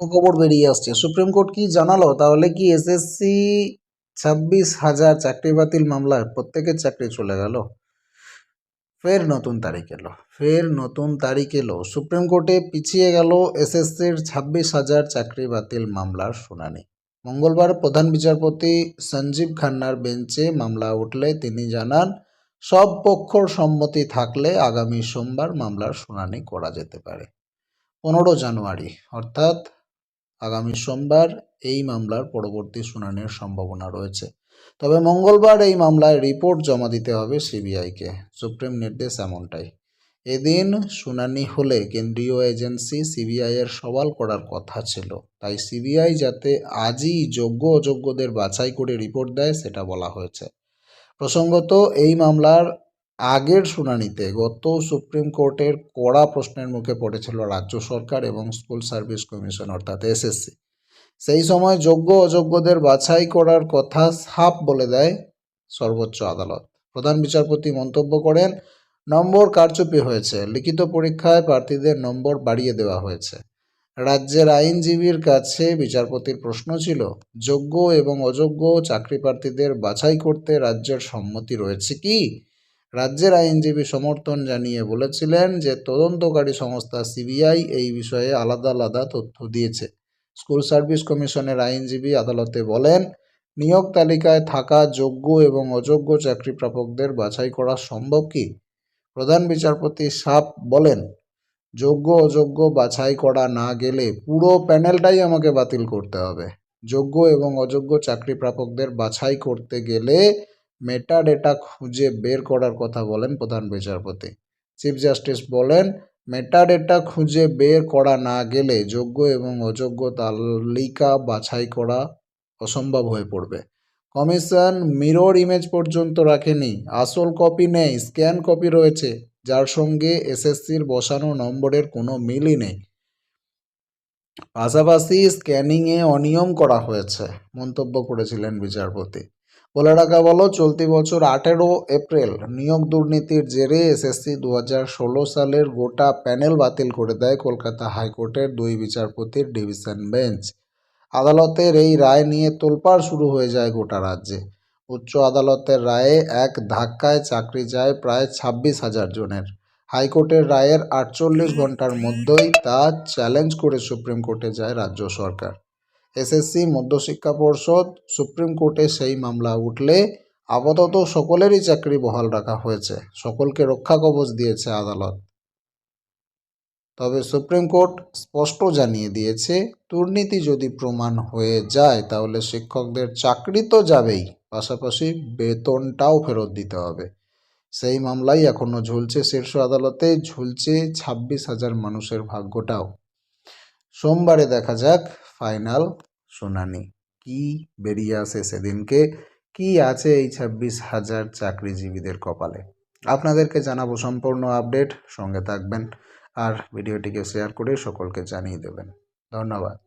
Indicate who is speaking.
Speaker 1: খবর বেরিয়ে আসছে। সুপ্রিম কোর্ট কি জানালো? তাহলে কি এসএসসি ছাব্বিশ হাজার চাকরি বাতিল মামলায় প্রত্যেকের চাকরি চলে গেল? ফের নতুন তারিখ এলো, ফের নতুন তারিখ এলো। সুপ্রিম কোর্টে পিছিয়ে গেল এসএসসির ছাব্বিশ হাজার চাকরি বাতিল মামলার শুনানি। মঙ্গলবার প্রধান বিচারপতি সঞ্জীব খান্নার বেঞ্চে মামলা উঠলে তিনি জানান, সব পক্ষর সম্মতি থাকলে আগামী সোমবার মামলার শুনানি করা যেতে পারে। পনেরো জানুয়ারি, অর্থাৎ আগামী সোমবার এই মামলার পরবর্তী শুনানির সম্ভাবনা রয়েছে। তবে মঙ্গলবার এই মামলায় রিপোর্ট জমা দিতে হবে সিবিআইকে। সুপ্রিম নির্দেশ এমনটাই। এদিন শুনানি হলে কেন্দ্রীয় এজেন্সি সিবিআই এর সওয়াল করার কথা ছিল। তাই সিবিআই যাতে আজই যোগ্য অযোগ্যদের বাছাই করে রিপোর্ট দেয় সেটা বলা হয়েছে। প্রসঙ্গত এই মামলার আগের শুনানিতে গত সুপ্রিম কোর্টের কড়া প্রশ্নের মুখে পড়েছিল রাজ্য সরকার এবং স্কুল সার্ভিস কমিশন, অর্থাৎ এসএসসি সেই সময় যোগ্য অযোগ্যদের বাছাই করার কথা সাফ বলে দেয় সর্বোচ্চ আদালত। প্রধান বিচারপতি মন্তব্য করেন, নম্বর কারচুপি হয়েছে। লিখিত পরীক্ষায় প্রার্থীদের নম্বর বাড়িয়ে দেওয়া হয়েছে। রাজ্যের আইনজীবীর কাছে বিচারপতির প্রশ্ন ছিল, যোগ্য এবং অযোগ্য চাকরি প্রার্থীদের বাছাই করতে রাজ্যের সম্মতি রয়েছে কি? রাজ্যের আইনজীবী সমর্থন জানিয়ে বলেছিলেন যে তদন্তকারী সংস্থা সিবিআই এই বিষয়ে আলাদা আলাদা তথ্য দিয়েছে। স্কুল সার্ভিস কমিশনের আইনজীবী আদালতে বলেন, নিয়োগ তালিকায় থাকা যোগ্য এবং অযোগ্য চাকরি প্রাপকদের বাছাই করা সম্ভব কি? প্রধান বিচারপতি সাপ বলেন, যোগ্য অযোগ্য বাছাই করা না গেলে পুরো প্যানেলটাই আমাকে বাতিল করতে হবে। যোগ্য এবং অযোগ্য চাকরি প্রাপকদের বাছাই করতে গেলে মেটা ডেটা খুঁজে বের করার কথা বলেন প্রধান বিচারপতি। চিফ জাস্টিস বলেন মেটা ডেটা খুঁজে বের করা না গেলে যোগ্য এবং অযোগ্য তালিকা বাছাই করা অসম্ভব হয়ে পড়বে। কমিশন মিরর ইমেজ পর্যন্ত রাখেনি। আসল কপি নেই স্ক্যান কপি রয়েছে, যার সঙ্গে এসএসসির বসানো নম্বরের কোনো মিলই নেই। পাশাপাশি স্ক্যানিংয়ে অনিয়ম করা হয়েছে, মন্তব্য করেছিলেন বিচারপতি। বলে রাখা বলো চলতি বছর আঠেরো এপ্রিল নিয়োগ দুর্নীতির জেরে এসএসসি দু হাজার ষোলো সালের গোটা প্যানেল বাতিল করে দেয় কলকাতা হাইকোর্টের দুই বিচারপতির ডিভিশন বেঞ্চ। আদালতের এই রায় নিয়ে তোলপাড় শুরু হয়ে যায় গোটা রাজ্যে। উচ্চ আদালতের রায়ে এক ধাক্কায় চাকরি যায় প্রায় ছাব্বিশ হাজার জনের। হাইকোর্টের রায়ের আটচল্লিশ ঘণ্টার মধ্যেই তা চ্যালেঞ্জ করে সুপ্রিম কোর্টে যায় রাজ্য সরকার। এসএসসি মধ্যশিক্ষা পর্ষদ সুপ্রিম কোর্টে সেই মামলা উঠলে আপাতত সকলেরই চাকরি বহাল রাখা হয়েছে। সকলকে রক্ষা কবচ দিয়েছে আদালত। তবে সুপ্রিম কোর্ট স্পষ্ট জানিয়ে দিয়েছে, দুর্নীতি যদি প্রমাণ হয়ে যায়, তাহলে শিক্ষকদের চাকরি তো যাবেই, পাশাপাশি বেতনটাও ফেরত দিতে হবে। সেই মামলাই এখনও ঝুলছে শীর্ষ আদালতে, ঝুলছে ছাব্বিশ হাজার মানুষের ভাগ্যটাও। সোমবারে দেখা যাক ফাইনাল শুনানি। কি বেরিয়ে আসে সেদিনকে? কি আছে এই ছাব্বিশ হাজার চাকরিজীবীদের কপালে? আপনাদেরকে জানাব সম্পূর্ণ আপডেট। সঙ্গে থাকবেন। আর ভিডিওটিকে শেয়ার করে সকলকে জানিয়ে দেবেন। ধন্যবাদ।